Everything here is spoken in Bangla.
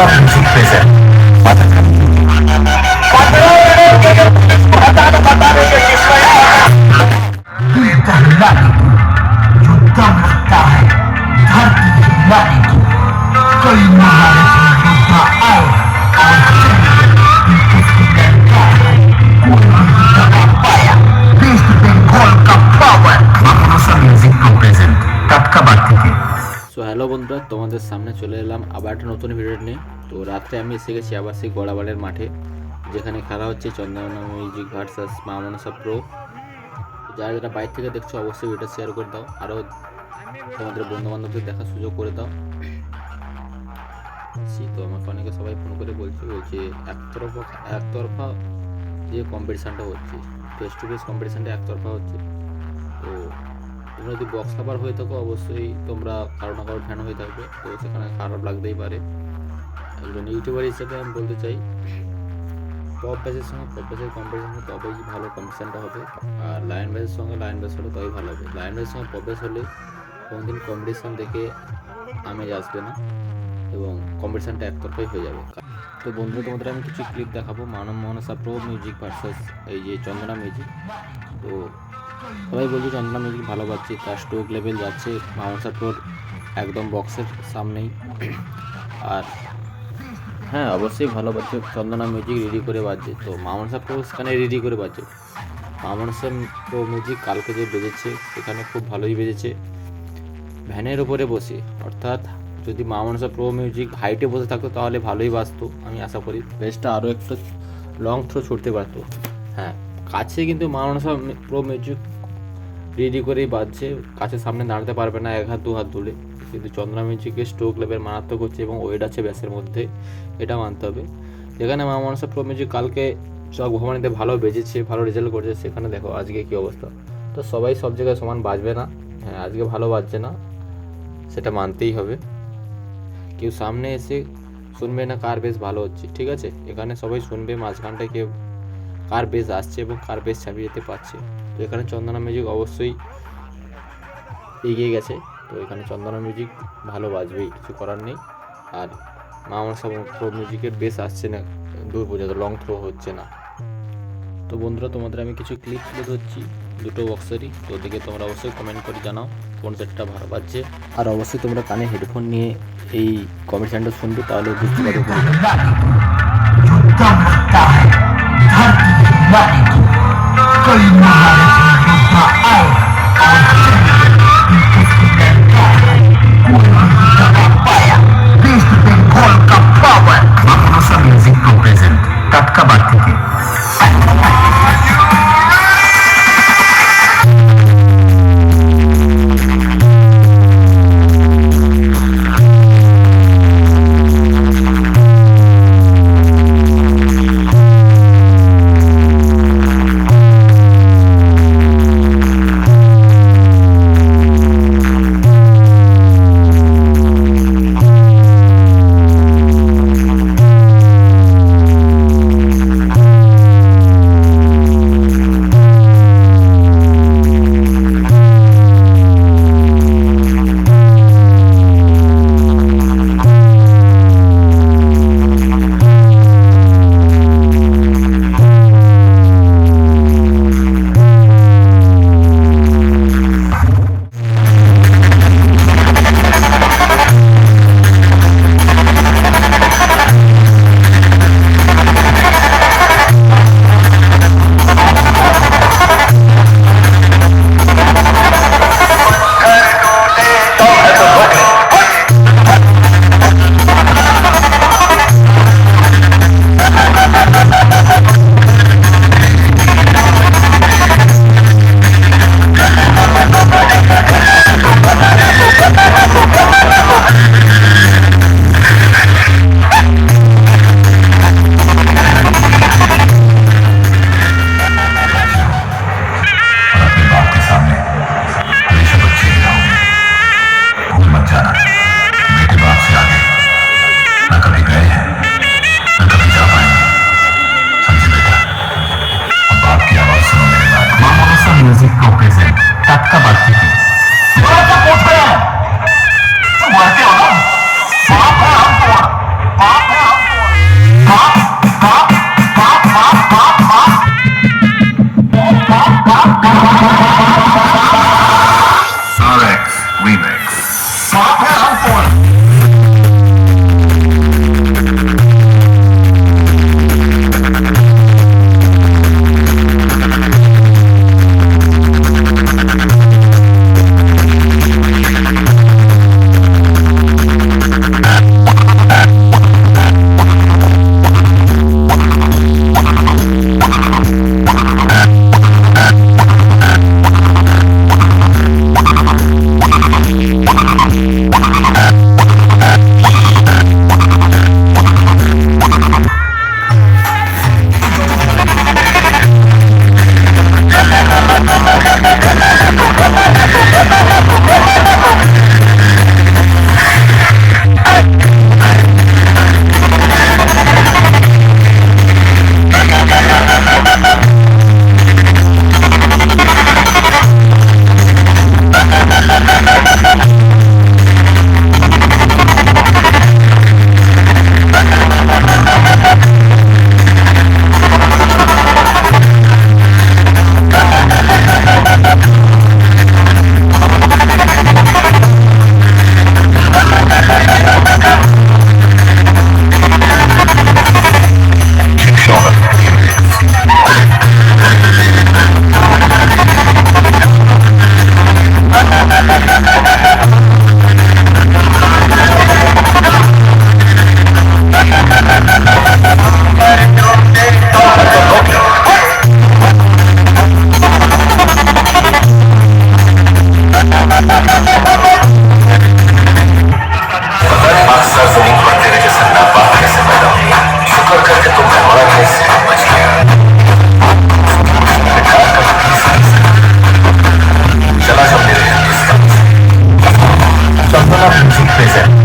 Russian secret. What a You done You done die. Dirty Manicu. Go in Thank you. So hello বন্ধুরা, তোমাদের সামনে চলে এলাম আবার একটা নতুন ভিডিও নিয়ে। তো রাত্রে আমি এসে গেছি আবার সেই গড়াবাড়ের মাঠে, যেখানে খেলা হচ্ছে চন্দ্রনা মিউজিক ভার্সাস মা মনসা প্রো। যারা যারা বাইরে থেকে দেখছ, অবশ্যই ভিডিওটা শেয়ার করে দাও। আরও তোমাদের বন্ধু বান্ধবদের দেখার সুযোগ করে দাও। তো আমাকে অনেকে সবাই ফোন করে বলছে বলছে একতরফা একতরফা যে কম্পিটিশানটা হচ্ছে ফেস টু ফেস কম্পিটিশানটা একতরফা হচ্ছে। তো তোমরা যদি বক্স কাভার হয়ে থাকো, অবশ্যই তোমরা কারও না কারও ফ্যান হয়ে থাকবে। তো সেখানে খারাপ লাগতেই পারে। একজন ইউটিউবার হিসেবে আমি বলতে চাই পপ ব্যাচের সঙ্গে পপ ব্যাচের কম্পিটিশন তবেই ভালো কম্পিটিশানটা হবে। আর লায়ন ব্যাচের সঙ্গে লায়ন ব্যাচ হলে তবেই ভালো হবে। লায়ন ব্যাচের সঙ্গে পপ ব্যাচ হলে কোনোদিন কম্পিটিশান দেখে আমেজ আসবে না। এবং কম্পিটিশানটা একতরফাই হয়ে যাবে। তো বন্ধুরা তোমাদের আমি কিছু ক্লিপ দেখাবো। মানব মনসা প্রো মিউজিক ভার্সাস এই যে চন্দনা মিউজিক তো সবাই বলছে চন্দনা মিউজিক ভালো পাচ্ছে, তার স্ট্রোক লেভেল যাচ্ছে মাউন্সার প্রোর একদম বক্সের সামনেই। আর হ্যাঁ অবশ্যই ভালো বাজছে চন্দনা মিউজিক রেডি করে বাজছে। তো মামনসা প্রো সেখানে রেডি করে বাজছে। মামনসা প্রো মিউজিক কালকে যে বেজেছে, সেখানে খুব ভালোই বেজেছে। ভ্যানের ওপরে বসে, অর্থাৎ যদি মামনসা প্রো মিউজিক হাইটে বসে থাকতো, তাহলে ভালোই বাজতো, আমি আশা করি। বেসটা আরও একটু লং থ্রো ছুটতে পারতো। হ্যাঁ কাছে কিন্তু মামনসা প্রো মিউজিক রেডি করেই বাজছে কাছে সামনে দাঁড়াতে পারবে না, এক হাত, দু হাত তুলে কিন্তু চন্দ্রা মিউজিকের স্ট্রোক লেভেল মারাত্মক হচ্ছে এবং ওয়েট আছে ব্যাসের মধ্যে। এটা মানতে হবে। যেখানে মা মনসা, প্রো মিউজিক কালকে সব ভবানিতে ভালো বেজেছে, ভালো রেজাল্ট করেছে, সেখানে দেখো আজকে কী অবস্থা। তো সবাই সব জায়গায় সমান বাজবে না। হ্যাঁ আজকে ভালো বাজছে না। সেটা মানতেই হবে। কেউ সামনে এসে শুনবে না কার বেশ ভালো হচ্ছে, ঠিক আছে? এখানে সবাই শুনবে, মাঝখানটায় কেউ কার বেস আসছে এবং কার বেশ চাপিয়ে যেতে পারছে। তো এখানে চন্দনা মিউজিক অবশ্যই এগিয়ে গেছে। তো এখানে চন্দনা মিউজিক ভালো বাজবেই কিছু করার নেই। আর মামা সব প্রো মিউজিকের বেশ আসছে না দূর পর্যন্ত লং থ্রো হচ্ছে না। তো বন্ধুরা তোমাদের আমি কিছু ক্লিপ তুলে ধরছি দুটো বক্সেরই তো দেখে তোমরা অবশ্যই কমেন্ট করে জানাও কোন সেটটা ভালো বাজছে। আর অবশ্যই তোমরা কানে হেডফোন নিয়ে এই কমেন্ট সেন্টার শুনবে তাহলে বুঝতে পারবে। válido. Colina Sommer 50 Prozent.